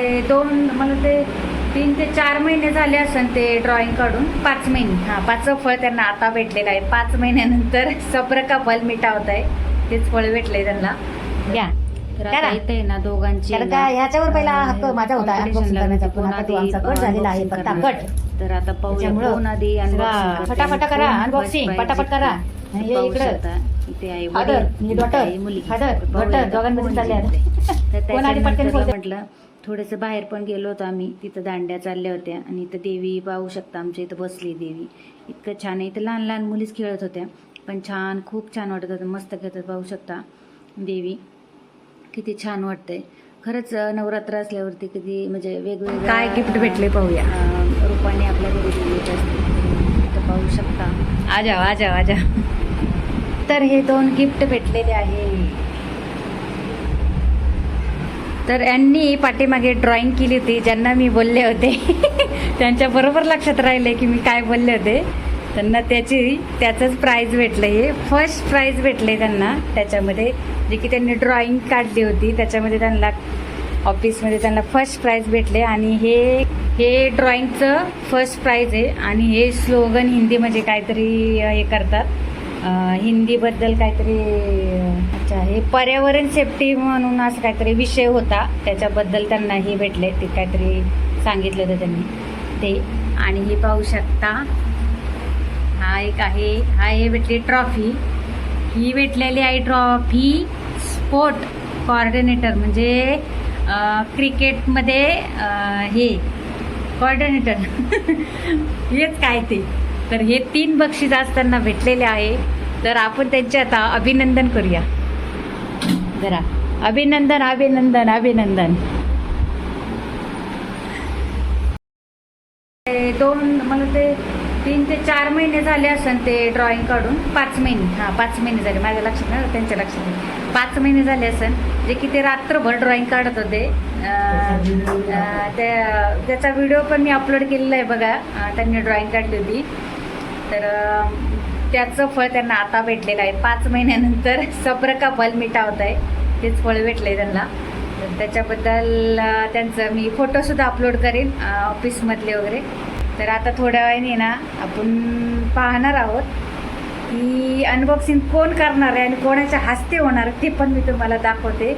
ते दोन मला ते तीन ते चार महिने झाले असेल ते ड्रॉइंग काढून पाच महिने हा पाचवं फळ त्यांना आता भेटलेलं आहे पाच महिन्यानंतर सब्र का फल मिटावत आहे तेच फळ भेटलंय त्यांना घ्या तर करा. आता इथे आहे ना दोघांची तर का ह्याच्यावर पहिला हक्क माझा होता unboxing करण्याचा, पण आता तो आमचा कट झालेला आहे, पत्ता कट. तर आता पाहूया त्याच्यामुळं कोण आधी जरा unboxing करते. फटाफट करा, कोण unboxing, first prize पटापट करा. जिंकते. आणि हे पाहू इकडं. शकता. इथे आहे फादर वडील, मी इथे डॉटर आहे मुलगी. फादर तर पाहूया डॉटर आता दोघांमध्ये कोण चालले जिंकते. आता तर कोण आधी पटकन त्याच्यानंतर बोलते? म्हटलं थोडंसं बाहेर पण गेलो होतो आम्ही. तिथं दांड्या चालल्या होत्या आणि इथं देवी पाहू शकता आमच्या इथं बसली देवी. इतकं छान आहे. इथं लहान लहान मुलीच खेळत होत्या पण छान खूप छान वाटत होतं. मस्त खेळतात पाहू शकता देवी. किती छान वाटतंय. खरंच नवरात्र असल्यावरती कधी म्हणजे वेगवेगळं काय gift भेटले पाहूया. रूपाने आपल्या घरी असते. इथं पाहू शकता. आजा आजा आजा तर हे दोन गिफ्ट भेटलेले आहे. तर यांनी पाठीमागे ड्रॉइंग केली होती ज्यांना मी बोलले होते. त्यांच्या बरोबर लक्षात राहिले की मी काय बोलले होते. त्यांना त्याची त्याचंच प्राईज भेटलं हे. फर्स्ट प्राईज भेटले त्यांना. त्याच्यामध्ये जे की त्यांनी ड्रॉइंग काढली होती त्याच्यामध्ये त्यांना ऑफिसमध्ये त्यांना फर्स्ट प्राईज भेटले. आणि हे हे ड्रॉइंगचं फर्स्ट प्राईज आहे. आणि हे स्लोगन हिंदीमध्ये काहीतरी हे करतात. हिंदीबद्दल काहीतरी अच्छा हे पर्यावरण सेफ्टी म्हणून असं काहीतरी विषय होता. त्याच्याबद्दल त्यांना हे भेटले ते काहीतरी सांगितलं होतं त्यांनी. ते आणि हे पाहू शकता हा एक आहे हा हे भेटली ट्रॉफी ही भेटलेली आहे ट्रॉफी स्पोर्ट कॉर्डिनेटर म्हणजे क्रिकेटमध्ये हे कॉर्डिनेटर हेच काय ते? तर हे तीन बक्षीस आज त्यांना भेटलेले आहे. तर आपण त्यांचे आता अभिनंदन करूया. जरा. अभिनंदन अभिनंदन अभिनंदन. ते दोन मला ते तीन ते चार महिने झाले असेल ते ड्रॉइंग काढून. पाच महिने हां पाच महिने झाले. माझ्या लक्षात नाही त्यांच्या लक्षात नाही. पाच महिने झाले असेल जे की ते रात्रभर ड्रॉइंग काढत होते. त्या त्याचा व्हिडिओ पण मी अपलोड केलेला आहे बघा. त्यांनी ड्रॉइंग काढली होती. तर त्याचं फळ त्यांना आता भेटलेलं आहे. पाच महिन्यानंतर सब्र का फल मिटावत आहे तेच फळ भेटलं आहे त्यांना. तर त्याच्याबद्दल त्यांचं मी फोटोसुद्धा अपलोड करेन ऑफिसमधले वगैरे. तर आता थोड्या वेळाने ना आपण पाहणार आहोत की अनबॉक्सिंग कोण करणार आहे आणि कोणाच्या हस्ते होणार आहे ते पण मी तुम्हाला दाखवते.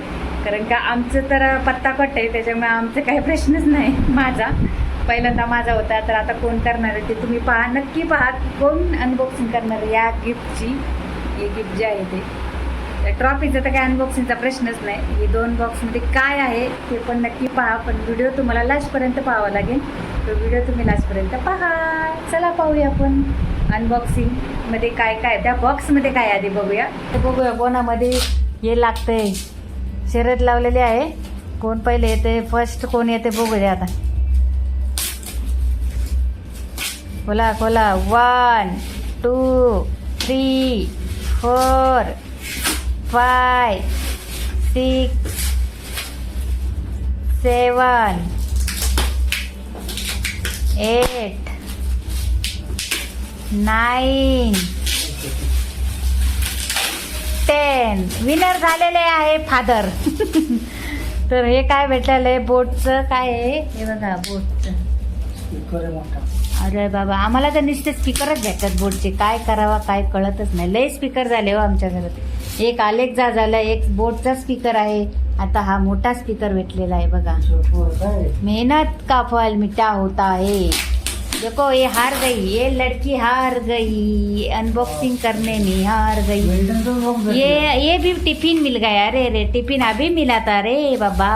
कारण का आमचं तर पत्ता कट आहे त्याच्यामुळे आमचं काही प्रश्नच नाही माझा. पहिल्यांदा माझा होता तर आता कोण करणार आहे ते तुम्ही पहा. नक्की पहा कोण अनबॉक्सिंग करणार आहे या गिफ्टची हे गिफ्ट जे आहे ते. ट्रॉफीचं तर काही अनबॉक्सिंगचा प्रश्नच नाही. हे दोन बॉक्समध्ये काय आहे ते पण नक्की पहा पण व्हिडिओ तुम्हाला लास्टपर्यंत पाहावा लागेल. तो व्हिडिओ तुम्ही लास्टपर्यंत पहा. चला पाहूया आपण अनबॉक्सिंगमध्ये काय काय त्या बॉक्समध्ये काय आधी बघूया. तर बघूया कोणामध्ये हे लागतंय. शर्यत लावलेली आहे. कोण पहिले येते फर्स्ट कोण येते बघूया आता. खोला खोला. One two three four five six seven eight nine ten winner झालेले आहे फादर तर हे काय भेटलेलं आहे? बोटचं काय आहे? हे बघा बोटचं. अरे बाबा आम्हाला तर नुसते स्पीकरच भेटतात बोटचे काय करावा काय कळतच नाही. लय स्पीकर झाले हो आमच्या घरात. एक अलेक्झा झाला एक बोटचा स्पीकर आहे. आता हा मोठा स्पीकर भेटलेला आहे बघा. मेहनत का फल मिठा होता है. देखो ये हार गई ये लड़की हार गई. अनबॉक्सिंग करने में हार गई. ये ये भी टिफिन मिल गया. अरे रे टिफिन अभी मिला था रे बाबा.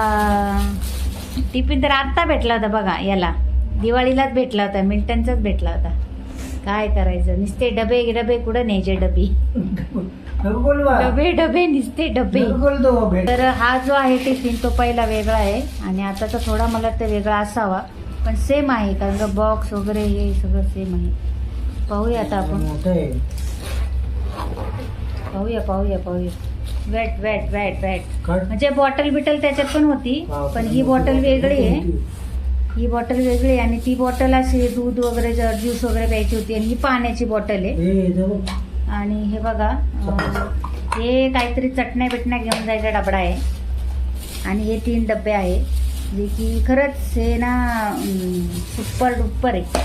टिफिन तर आत्ता भेटला होता बघा याला. दिवाळीलाच भेटला होता मिल्टनचाच भेटला होता. काय करायचं? नुसते डबे डबे कुठं न्यायचे डबे? डबे डबे नुसते डबे. तर हा जो आहे टिफिन तो पहिला वेगळा आहे. आणि आताचा थोडा मला ते वेगळा असावा. पण सेम आहे कारण का बॉक्स वगैरे हे सगळं सेम आहे. पाहूया आता आपण. पाहूया पाहूया पाहूया. वेट वेट वेट वेट म्हणजे बॉटल बिटल त्याच्यात पण होती पण ही बॉटल वेगळी आहे. ही बॉटल वेगळी आहे आणि ती बॉटल अशी दूध वगैरे ज्यूस वगैरे प्यायची होती आणि ही पाण्याची बॉटल आहे. आणि हे बघा हे काहीतरी चटण्या बिटण्या घेऊन जायचा डबडा आहे. आणि हे तीन डबे आहे. जे की खरंच हे ना सुपर डुप्पर आहे.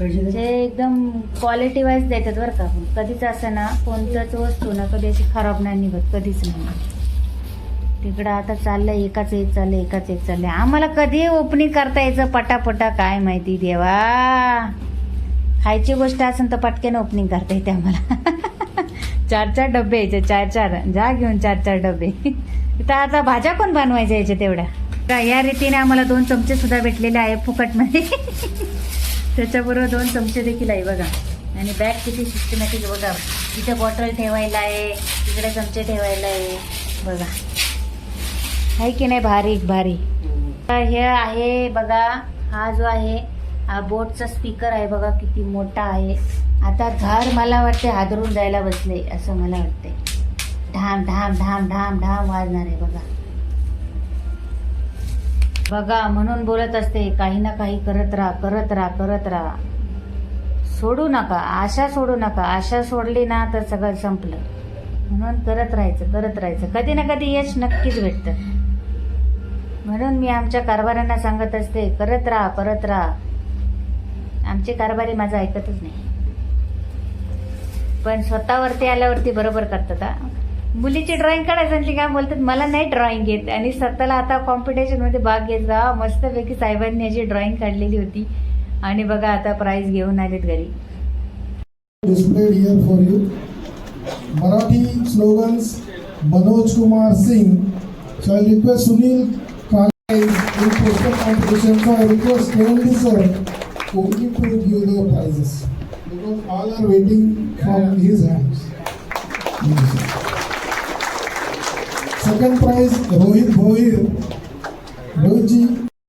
म्हणजे एकदम क्वालिटी वाईज देतात बरं का. कधीच असं ना कोणत्याच वस्तू ना कधी अशी खराब नाही निघत कधीच नाही. तिकडं आता चाललंय एकाच एक चाललंय एकाच एक चाललंय. आम्हाला कधी ओपनिंग करता यायचं पटापटा काय माहिती देवा. खायची गोष्ट असेल तर पटक्याने ओपनिंग करता येते आम्हाला. चार चार डबे यायचे चार चार. जा घेऊन चार चार डबे. तर आता भाज्या पण बनवायच्या यायच्या तेवढ्या? या रीतीने आम्हाला दोन चमचे सुद्धा भेटलेले आहे फुकटमध्ये. त्याच्याबरोबर दोन चमचे देखील आहे बघा. आणि बॅग किती सिस्टमॅटिक बघा. तिथे बॉटल ठेवायला आहे तिकडे चमचे ठेवायला आहे. बघा. आहे की नाही? भारी भारी. तर हे आहे बघा हा जो आहे हा बोटचा स्पीकर आहे बघा किती मोठा आहे. आता घर मला वाटते हादरून जायला बसले असं मला वाटते. ढाम ढाम ढाम ढाम ढाम वाजणार आहे बघा. बघा म्हणून बोलत असते काही ना काही करत राहा करत राहा करत राहा. सोडू नका आशा सोडू नका. आशा सोडली ना तर सगळं संपलं. म्हणून करत राहायचं करत राहायचं. कधी ना कधी यश नक्कीच भेटतं. म्हणून मी आमच्या कारभाऱ्यांना सांगत असते करत राहा परत राहा. आमचे कारभारी माझं ऐकतच नाही. पण स्वतःवरती आल्यावरती बरोबर करतात हा. मुलीची ड्रॉइंग काढायचं म्हटली काय बोलतात मला नाही ड्रॉइंग येत. आणि स्वतःला आता कॉम्पिटिशनमध्ये भाग घेतला मस्तपैकी साहेबांनी याची ड्रॉइंग काढलेली होती. आणि बघा आता प्राईज घेऊन आलेत घरी. Displayed here for you. Marathi slogans contributions, I request Kennedy sir to only to give the prizes because all are waiting from his hands. Second prize, Rohit Bhoir. Rohit